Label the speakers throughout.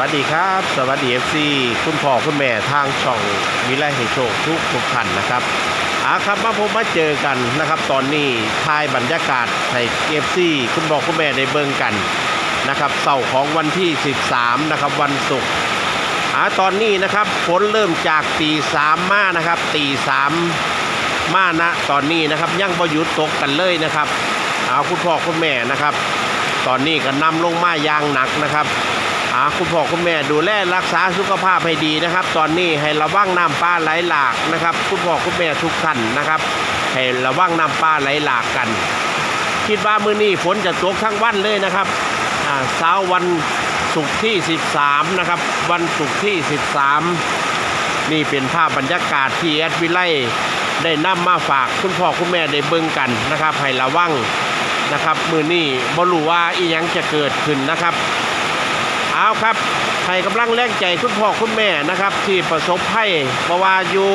Speaker 1: วัสดีครับ สวัสดีเอฟซีคุณพ่อคุณแม่ทางช่องวิไลให้โชคทุกทุกท่านนะครับอาครับมาพบมาเจอกันนะครับ ตอนนี้ทายบรรยากาศให้เอฟซีคุณพ่อคุณแม่ได้เบิ่งกันนะครับเสาร์ของวันที่ 13 นะครับวันศุกร์อาตอนนี้นะครับฝนเริ่มจากตีสามมานะครับตีสามมานะตอนนี้นะครับยังประยุทธ์ตกกันเลยนะครับเอาคุณพ่อคุณแม่นะครับ ตอนนี้ก็นำลงมาอย่างหนักนะครับ คุณพ่อคุณแม่ดูแลรักษาสุขภาพให้ดีนะครับ ตอนนี้ให้ระวังน้ำปลาไหลหลากนะครับ คุณพ่อคุณแม่ทุกท่านนะครับ ให้ระวังน้ำปลาไหลหลากกัน คิดว่ามื้อนี้ฝนจะตกทั้งวันเลยนะครับอาเช้าวันศุกร์ที่ 13 นะครับ วันศุกร์ที่ 13 นี่เป็นภาพบรรยากาศที่แอดวิไลได้นำมาฝากคุณพ่อคุณแม่ได้เบิ่งกันนะครับให้ระวังนะครับ มือนี้บ่รู้ว่าอีหยังจะเกิดขึ้นนะครับ เอาครับให้กำลังแรงใจคุณพ่อคุณแม่นะครับ ที่ประสบภัยเพราะว่าอยู่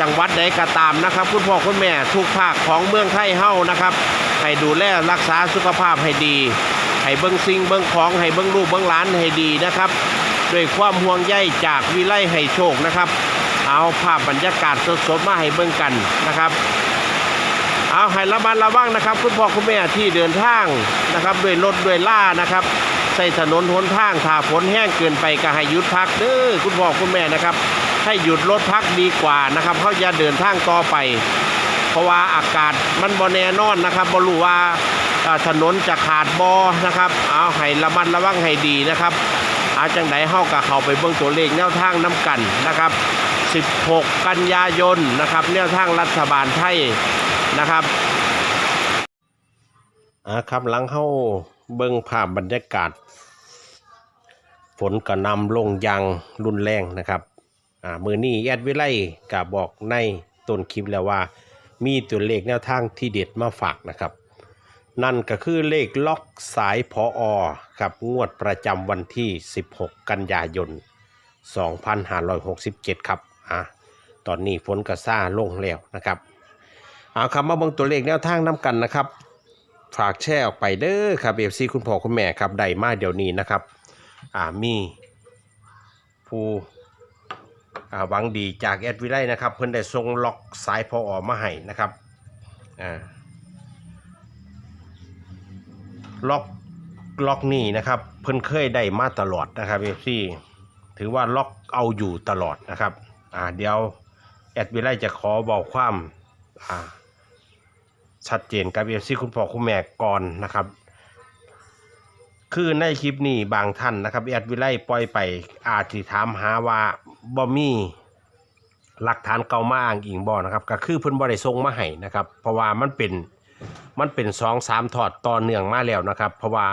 Speaker 1: จังหวัดใดก็ตามนะครับ คุณพ่อคุณแม่ทุกภาคของเมืองไทยเฮานะครับ ให้ดูแลรักษาสุขภาพให้ดี ให้เบิ้งสิ่งเบิ้งของให้เบิ้งลูกเบิ้งหลานให้ดีนะครับด้วยความห่วงใยจากวิไลให้โชคนะครับ เอาภาพบรรยากาศสดๆมาให้เบิ้งกันนะครับ เอาให้ระมัดระวังนะครับ คุณพ่อคุณแม่ที่เดินทางนะครับ ด้วยรถด้วยล่านะครับ ใส่ถนนหนทางถ้าฝนแห้งเกินไปก็ให้หยุดพักเด้อคุณพ่อคุณแม่นะครับ ให้หยุดรถพักดีกว่านะครับเขาอย่าเดินทางต่อไป เพราะว่าอากาศมันบ่แน่นอนนะครับบรู้ว่าถนนจะขาดบอนะครับเอาให้ระมัดระวังให้ดีนะครับอาจังไดเฮาก็เข้าไปเบิ่งตัวเลขแนวทางน้ำกันนะครับ 16 กันยายนนะครับแนวทางรัฐบาลไทยนะครับอ่าครับหลังเข้า เบิ่งภาพบรรยากาศ ฝนกระนำลงอยางรุนแรงนะครับอ่ามือนี้แอดวิไลกะบบอกในต้นคลิปแล้วว่า มีตัวเลขแนวทางที่เด็ดมาฝากนะครับ นั่นก็คือเลขล็อกสายพออครับงวดประจำวันที่ 16 กันยายน 2567 ครับอะตอนนี้ฝนกระซ่าลงแล้วนะครับเอาครับมาเบิ่งตัวเลขแนวทางน้ำกันนะครับ ฝากแชร์ออกไปเด้อครับเอฟซีคุณพ่อคุณแม่ครับได้มาเดี๋ยวนี้นะครับ อ่ามีผู้อ่าหวังดีจากแอดวิไลนะครับ เพิ่นได้ส่งล็อกสายพอออกมาให้นะครับอ่าล็อกล็อกนี่นะครับ เพิ่นเคยได้มาตลอดนะครับเอฟซีถือว่าล็อกเอาอยู่ตลอดนะครับอ่าเดี๋ยวแอดวิไลจะขอบอกความอ่า ชัดเจนกับเอฟซีคุณพ่อคุณแม่ก่อนนะครับ คือในคลิปนี้บางท่านนะครับแอดวิไลปล่อยไปอาจสิถามหาว่าบ่มีหลักฐานเก่ามาอ้างอิงบ่นะครับ ก็คือเพิ่นบ่ได้ส่งมาให้นะครับ เพราะว่ามันเป็นมันเป็นสองสามถอดต่อเนื่องมาแล้วนะครับ เพราะว่า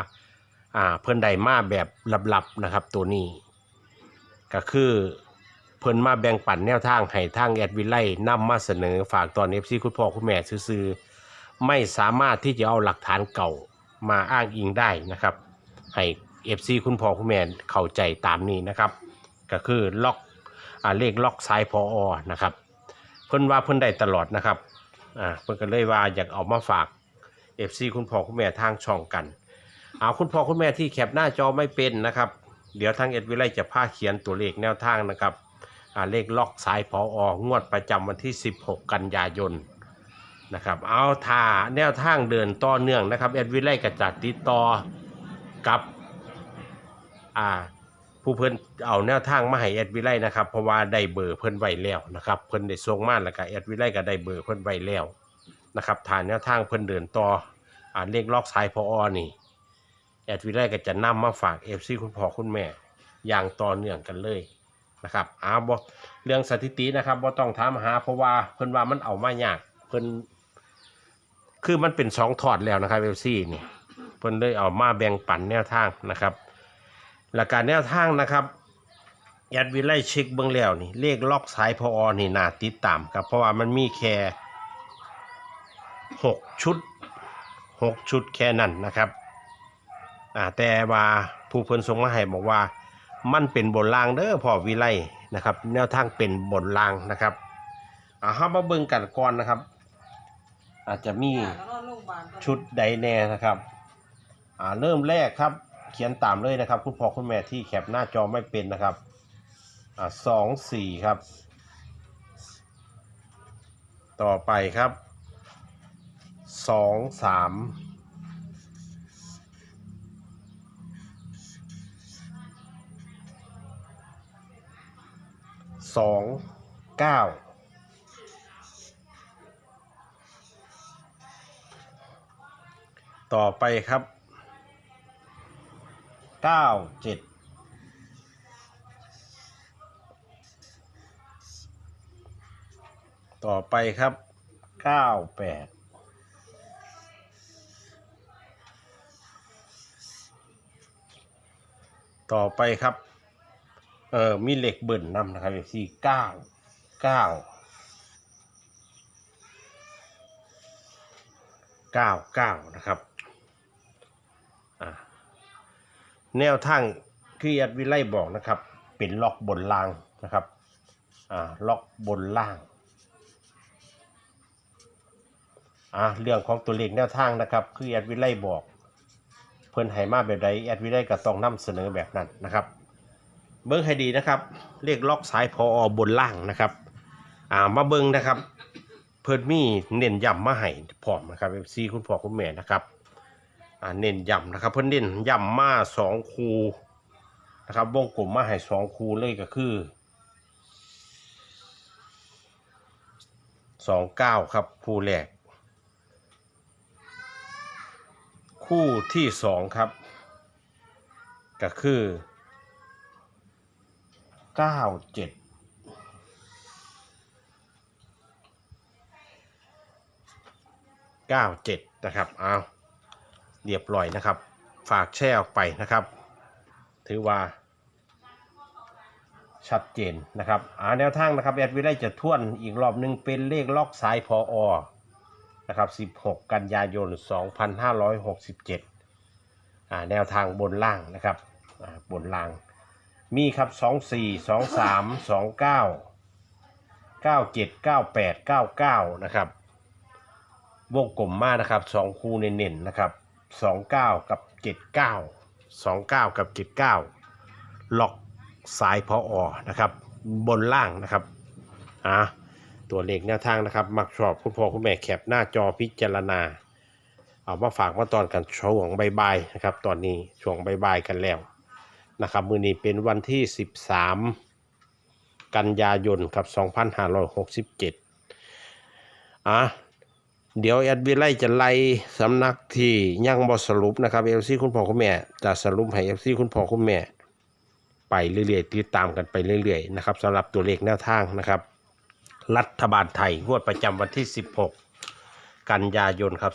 Speaker 1: อ่าเพิ่นได้มาแบบลับๆนะครับ ตัวนี้ ก็คือเพิ่นมาแบ่งปันแนวทางให้ทางแอดวิไลนำมาเสนอฝากตอน FC คุณพ่อคุณแม่ซื่อๆ ไม่สามารถที่จะเอาหลักฐานเก่ามาอ้างอิงได้นะครับ ให้เอฟซีคุณพ่อคุณแม่เข้าใจตามนี้นะครับ ก็คือล็อกอ่าเลขล็อกซ้ายพออนะครับ เพิ่นว่าเพิ่นได้ตลอดนะครับอ่าเพิ่นก็เลยว่าอยากเอามาฝากเอฟซีคุณพ่อคุณแม่ทางช่องกันเอาคุณพ่อคุณแม่ที่แคปหน้าจอไม่เป็นนะครับ เดี๋ยวทางเอ็ดวิไลจะพาเขียนตัวเลขแนวทางนะครับอ่าเลขล็อกสายพอองวดประจำวันที่ 16 กันยายน นะครับเอาท่าแนวทางเดินต่อเนื่องนะครับเอ็ดวิไลก็จัดติดต่อกับอ่าผู้เพิ่นเอาแนวทางมาให้แอดวิไลนะครับเพราะว่าได้เบอร์เพิ่นไว้แล้วนะครับเพิ่นได้ส่งมาแล้วก็แอดวิไลก็ได้เบอร์เพิ่นไว้แล้วนะครับฐานแนวทางเพิ่นเดินต่ออ่าเลขล็อกสายพออนี่แอดวิไลก็จะนำมาฝากเอฟซีคุณพ่อคุณแม่อย่างต่อเนื่องกันเลยนะครับอ้าวเรื่องสถิตินะครับบ่ต้องถามหาเพราะว่าเพิ่นว่ามันเอามายากเพิ่น คือมันเป็นสองถอดแล้วนะครับเอฟซีนี่เพิ่นเลยเอามาแบ่งปันแนวทางนะครับ หลักการแนวทางนะครับแอดวิไลเช็คเบื้องแล้วนี่เลขล็อกสายพออนี่น่าติดตามครับเพราะว่ามันมีแค่หกชุดหกชุดแค่นั้นนะครับอ่าแต่ว่าผู้เพิ่นส่งมาให้บอกว่ามันเป็นบนรางเด้อพอวิไลนะครับ แนวทางเป็นบนรางนะครับอ่าเฮามาเบิ่งกันก่อนนะครับ อาจจะมีชุดใดแน่นะครับอ่าเริ่มแรกครับ เขียนตามเลยนะครับ คุณพ่อคุณแม่ที่แคปหน้าจอไม่เป็นนะครับอ่าสองสี่ครับ ต่อไปครับสองสามสองเก้า ต่อไปครับเก้าเจ็ดต่อไปครับเก้าแปดต่อไปครับ เออมีเหล็กเบิ่นนำนะครับสี่เก้าเก้าเก้าเก้านะครับอ่า แนวทางที่แอดวิไลบอกนะครับ เป็นล็อกบนล่างนะครับอ่าล็อกบนล่างอ่าเรื่องของตัวเลขแนวทางนะครับ คือแอดวิไลบอก เพิ่นให้มาแบบใดแอดวิไลก็ต้องนำเสนอแบบนั้นนะครับเบิ้งให้ดีนะครับเลขล็อกสายพออบนล่างนะครับอ่ามาเบิ้งนะครับ เพิ่นมีเน้นย้ำมาให้พร้อมนะครับเอฟซีคุณพ่อคุณแม่นะครับ อ่าเน้นย้ำนะครับ เพิ่นเน้นย้ำมาสองคูนะครับวงกลมมาให้สองคูเลยก็คือสองเก้าครับคู่แรก คู่ที่สองครับ ก็คือเก้าเจ็ดเก้าเจ็ดนะครับ เอา เรียบร้อยนะครับ ฝากแช่ออกไปนะครับ ถือว่า ชัดเจนนะครับอาแนวทางนะครับแอดวิไลจะท่วนอีกรอบหนึ่งเป็นเลขล็อกสายพออนะครับ 16 กันยายน 2567อ่าแนวทางบนล่างนะครับอ่าบนล่าง มีครับสองสี่สองสามสองเก้าเก้าเจ็ดเก้าแปดเก้าเก้านะครับ วงกลมมากนะครับสองคู่เน้นๆนะครับ สองเก้ากับเจ็ดเก้าสองเก้ากับเจ็ดเก้าล็อกสายพออนะครับ บนล่างนะครับอะตัวเลขแนวทางนะครับมักชอบคุณพ่อคุณแม่แคปหน้าจอพิจารณา เอามาฝากมาตอนกันช่วงบายนะครับ ตอนนี้ช่วงบายกันแล้วนะครับมือนี้เป็นวันที่ 13 กันยายนครับ 2567อะ เดี๋ยวแอดวิไลจะไล่สำนักที่ยังบอสรุปนะครับเอฟซีคุณพ่อคุณแม่จะสรุปให้เอฟซีคุณพ่อคุณแม่ ไปเรื่อยๆติดตามกันไปเรื่อยๆนะครับสำหรับตัวเลขแนวทางนะครับ รัฐบาลไทยงวดประจำวันที่ 16 กันยายนครับ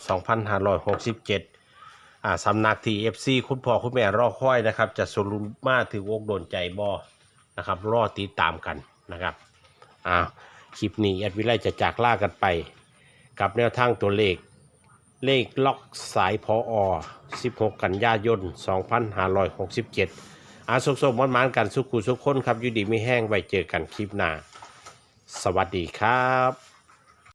Speaker 1: 2567อ่าสำนักทีเอฟซีคุณพ่อคุณแม่รอคอยนะครับ จะสรุปมาถึงอกโดนใจบอนะครับรอติดตามกันนะครับอ่าคลิปนี้แอดวิไลจะจากล่ากันไป กับแนวทางตัวเลข เลขล็อกสายพออ16 กันยายน 2567 อาสุกสมมันมันๆกันสุขุสุขคนครับยูดีไม่แห้งไว้เจอกันคลิปหน้า สวัสดีครับ